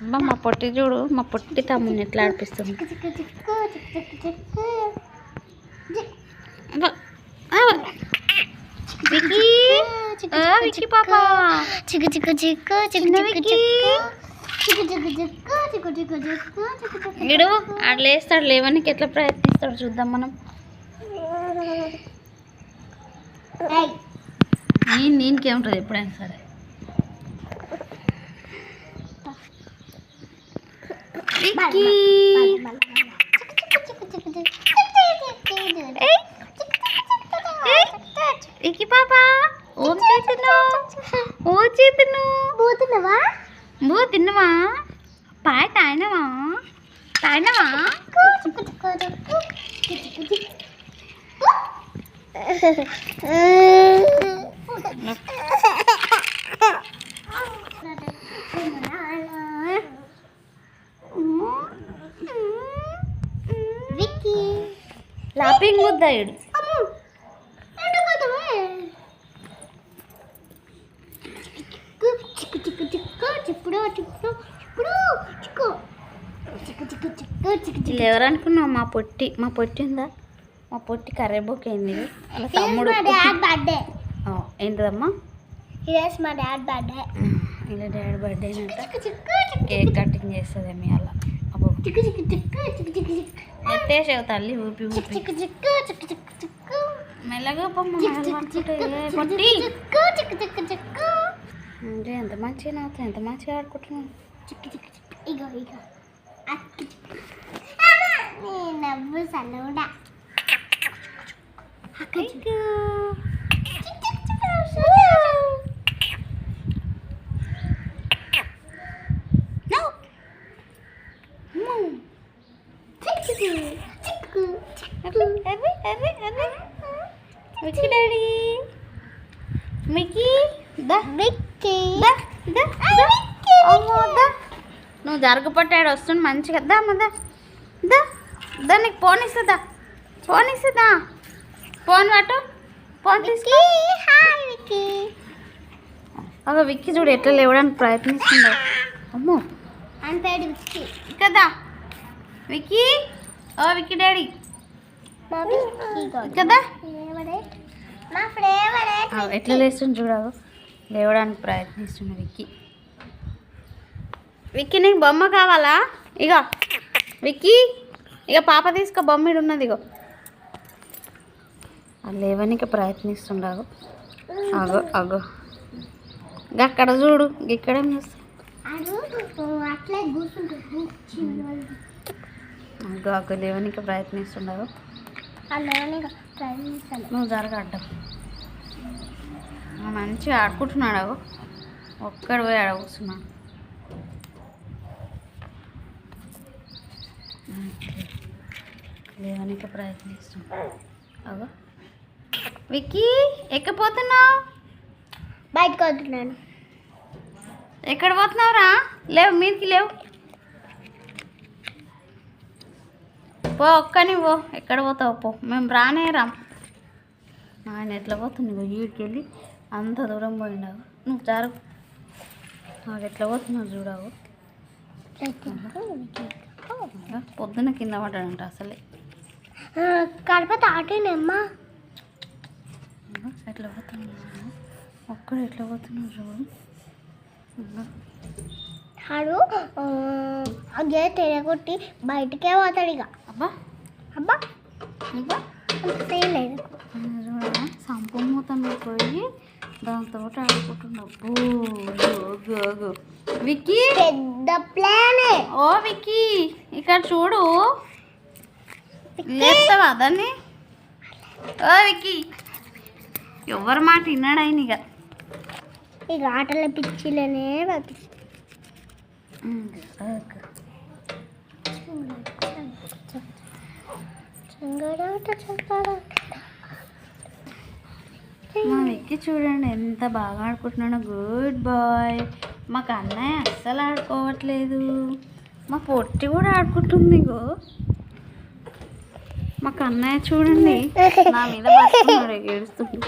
అబ్బా మా పొట్టి చూడు మా పొట్టి తమ్ముని ఎట్లా ఆడిపిస్తుంది చిక్కు చిక్కు చిక్కు ఇడు లేవనికి ఎట్లా ప్రయత్నిస్తాడు చూద్దాం మనం నేను నేనికేముంటుంది ఎప్పుడైనా సరే విక్కీ ఏయ్, ఏయ్, విక్కీ పాప ఓం చేతును ఓ చేతును పోతున్నావా బో తిన్నవా పాయ తాయినవా తాయినవా విక్కీ లాపింగ్ ముద్దాయుడు చిక్కు చిక్కు చిక్కు చిప్పుడు చిప్పుడు చిప్పుడు చిక్కు చిక్కు చిక్కు చిక్కు చిక్కు చిక్కు వీళ్ళు ఎవరు అనుకున్నావు మా పొట్టి మా పొట్టి ఉందా మా పొట్టి కర్రెబుక్ అయింది. వాళ్ళ తమ్ముడు మా డాడ్ బర్త్డే ఆ, ఏంటిదమ్మా ఇయర్స్ మా డాడ్ బర్త్డే ఇలా డాడీ బర్త్డే కేక్ కటింగ్ చేస్తుంది మీ అలా అబ్బో చిక్కు చిక్కు చిక్కు చిక్కు చిక్కు చిక్కు ఎత్తేసావు తల్లి ఊపి ఊపి మెల్లగా అంటే ఎంత మంచిగా నాకు ఎంత మంచిగా ఆడుకుంటున్నాను ఇగో ఇగో నవ్వు సలవుడా అక్క మిక్కీ డాడీ. మిక్కీ? దా. విక్కీ దా దా. అమ్మో, దా. నువ్వు జరగపట్టాడు వస్తుంది మంచిగా. దా అమ్మ దా. దా దా నీకు ఫోన్ ఇస్తుందా ఫోన్ ఇస్తుందా ఫోన్ పట్టు. ఫోన్ తీసుకో. హాయ్ విక్కీ ఒక విక్కీ చూడు ఎట్లా లేవడానికి ప్రయత్నిస్తుందో. అమ్మో. విక్కీ కదా విక్కీ? ఓ విక్కీ డాడీ. ఎట్లా లేస్తుంది చూడవు? లేవడానికి ప్రయత్నిస్తున్న విక్కీ. విక్కీ నీకు బొమ్మ కావాలా? ఇగో. విక్కీ ఇక పాప తీసుకో బొమ్మ ఉన్నది ఇగో. లేవనికి ప్రయత్నిస్తుండవు. అగో అగో. ఇక అక్కడ చూడు ఇక్కడేం చేస్తా? అగో అగో లేవనికి ప్రయత్నిస్తుండవు. నువ్వు జరగడ్డం మంచిగా ఆడుకుంటున్నాడు ఒక్కడు పోయి ఆడ కూర్చున్నాడు లేవనికి ప్రయత్నిస్తున్నాడు అగో. విక్కీ ఎక్కిపోతున్నావు బయటకు వస్తున్నాను. ఎక్కడ పోతున్నావురా? లేవు మీదకి లేవు. పో ఒక్కని పో. ఎక్కడ పోతావు? పో. మేము రానే రాం. ఆయన ఎట్లా పోతుంది వీడికి వెళ్ళి అంత దూరం పోయినావు నువ్వు జరుగు నాకు ఎట్లా పోతున్నావు చూడవు. పొద్దున కింద పడ్డాడంట అసలే. కడప తాటేనమ్మా ఎట్లా పోతున్నావు ఒక్కడు ఎట్లా పోతున్నావు చూడు. ఆడు గేట్ ఎరగొట్టి బయటకే పోతాడు ఇక అబ్బా. అబ్బా. అబ్బా. అంత సేమ్ లేదు. చూడరా సంపు మూతను పోయి దాంతో ఆడుకుంటున్నావు. విక్కీ! పెద్ద ప్లానే. ఓ విక్కీ ఇక్కడ చూడు. లేస్తావా దాన్ని? ఓ విక్కీ. ఎవరి మాట విన్నాడు ఇక? ఇక ఆటల పిచ్చిలనే పంపిస్తాను మా వెక్కి చూడండి ఎంత బాగా ఆడుకుంటున్నాడో. గుడ్ బాయ్ మాకు అన్నయ్య అస్సలు ఆడుకోవట్లేదు. మా పొట్టి కూడా ఆడుకుంటుంది గో మాకు అన్నయ్య చూడండి నా మీద ఏడుస్తుంది